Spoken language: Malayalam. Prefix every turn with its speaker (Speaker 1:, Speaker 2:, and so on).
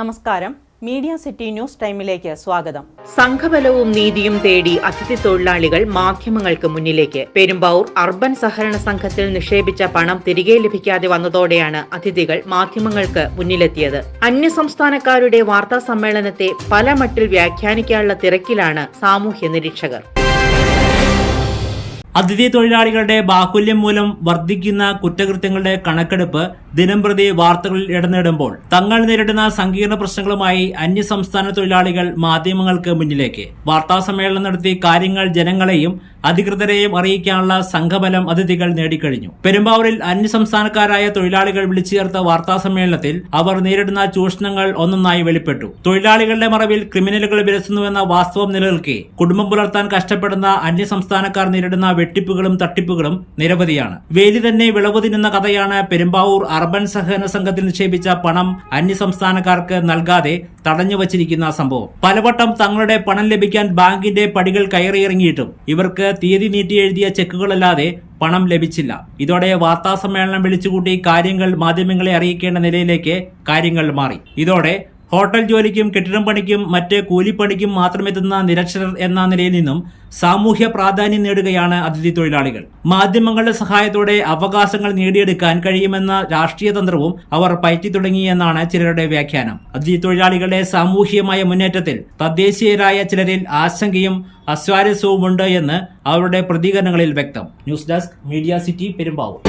Speaker 1: നമസ്കാരം. മീഡിയ സിറ്റി ന്യൂസ് ടൈമിലേക്ക് സ്വാഗതം.
Speaker 2: സംഘബലവും നീതിയും തേടി അതിഥി തൊഴിലാളികൾ മാധ്യമങ്ങൾക്ക് മുന്നിലേക്ക്. പെരുമ്പാവൂർ അർബൻ സഹകരണ സംഘത്തിൽ നിക്ഷേപിച്ച പണം തിരികെ ലഭിക്കാതെ വന്നതോടെയാണ് അതിഥികൾ മാധ്യമങ്ങൾക്ക് മുന്നിലെത്തിയത്. അന്യസംസ്ഥാനക്കാരുടെ വാർത്താ സമ്മേളനത്തെ പല മട്ടിൽ വ്യാഖ്യാനിക്കാനുള്ള തിരക്കിലാണ് സാമൂഹ്യ നിരീക്ഷകർ
Speaker 3: അതിഥി തൊഴിലാളികളുടെ ബാഹുല്യം മൂലം വർദ്ധിക്കുന്ന കുറ്റകൃത്യങ്ങളുടെ കണക്കെടുപ്പ് ദിനംപ്രതി വാർത്തകളിൽ ഇടനേടുമ്പോൾ തങ്ങൾ നേരിടുന്ന സങ്കീർണ പ്രശ്നങ്ങളുമായി അന്യസംസ്ഥാന തൊഴിലാളികൾ മാധ്യമങ്ങൾക്ക് മുന്നിലേക്ക്. വാർത്താ സമ്മേളനം നടത്തി കാര്യങ്ങൾ ജനങ്ങളെയും അധികൃതരെയും അറിയിക്കാനുള്ള സംഘബലം അതിഥികൾ നേടിക്കഴിഞ്ഞു. പെരുമ്പാവൂരിൽ അന്യസംസ്ഥാനക്കാരായ തൊഴിലാളികൾ വിളിച്ചു ചേർത്ത വാർത്താ സമ്മേളനത്തിൽ അവർ നേരിടുന്ന ചൂഷണങ്ങൾ ഒന്നൊന്നായി വെളിപ്പെട്ടു. തൊഴിലാളികളുടെ മറവിൽ ക്രിമിനലുകൾ വിലസുന്നുവെന്ന വാസ്തവം നിലനിൽക്കെ കുടുംബം പുലർത്താൻ കഷ്ടപ്പെടുന്ന അന്യസംസ്ഥാനക്കാർ നേരിടുന്ന വെട്ടിപ്പുകളും തട്ടിപ്പുകളും നിരവധിയാണ്. വേലി തന്നെ വിളവ് തിന്നുന്ന കഥയാണ് പെരുമ്പാവൂർ അർബൻ സഹകരണ സംഘത്തിൽ നിക്ഷേപിച്ച പണം അന്യസംസ്ഥാനക്കാർക്ക് നൽകാതെ തടഞ്ഞു വച്ചിരിക്കുന്ന സംഭവം. പലവട്ടം തങ്ങളുടെ പണം ലഭിക്കാൻ ബാങ്കിന്റെ പടികൾ കയറിയിറങ്ങിയിട്ടും ഇവർക്ക് തീയതി നീട്ടി എഴുതിയ ചെക്കുകളല്ലാതെ പണം ലഭിച്ചില്ല. ഇതോടെ വാർത്താ സമ്മേളനം വിളിച്ചുകൂട്ടി കാര്യങ്ങൾ മാധ്യമങ്ങളെ അറിയിക്കേണ്ട നിലയിലേക്ക് കാര്യങ്ങൾ മാറി. ഇതോടെ ഹോട്ടൽ ജോലിക്കും കെട്ടിടം പണിക്കും മറ്റ് കൂലിപ്പണിക്കും മാത്രമെത്തുന്ന നിരക്ഷരർ എന്ന നിലയിൽ നിന്നും സാമൂഹ്യ പ്രാധാന്യം നേടുകയാണ് അതിഥി തൊഴിലാളികൾ. മാധ്യമങ്ങളുടെ സഹായത്തോടെ അവകാശങ്ങൾ നേടിയെടുക്കാൻ കഴിയുമെന്ന രാഷ്ട്രീയ തന്ത്രവും അവർ പയറ്റി തുടങ്ങിയെന്നാണ് ചിലരുടെ വ്യാഖ്യാനം. അതിഥി തൊഴിലാളികളുടെ സാമൂഹ്യമായ മുന്നേറ്റത്തിൽ തദ്ദേശീയരായ ചിലരിൽ ആശങ്കയും അസ്വാരസ്യവും ഉണ്ട് എന്ന് അവരുടെ പ്രതികരണങ്ങളിൽ വ്യക്തം. News desk media city Perumbavoor.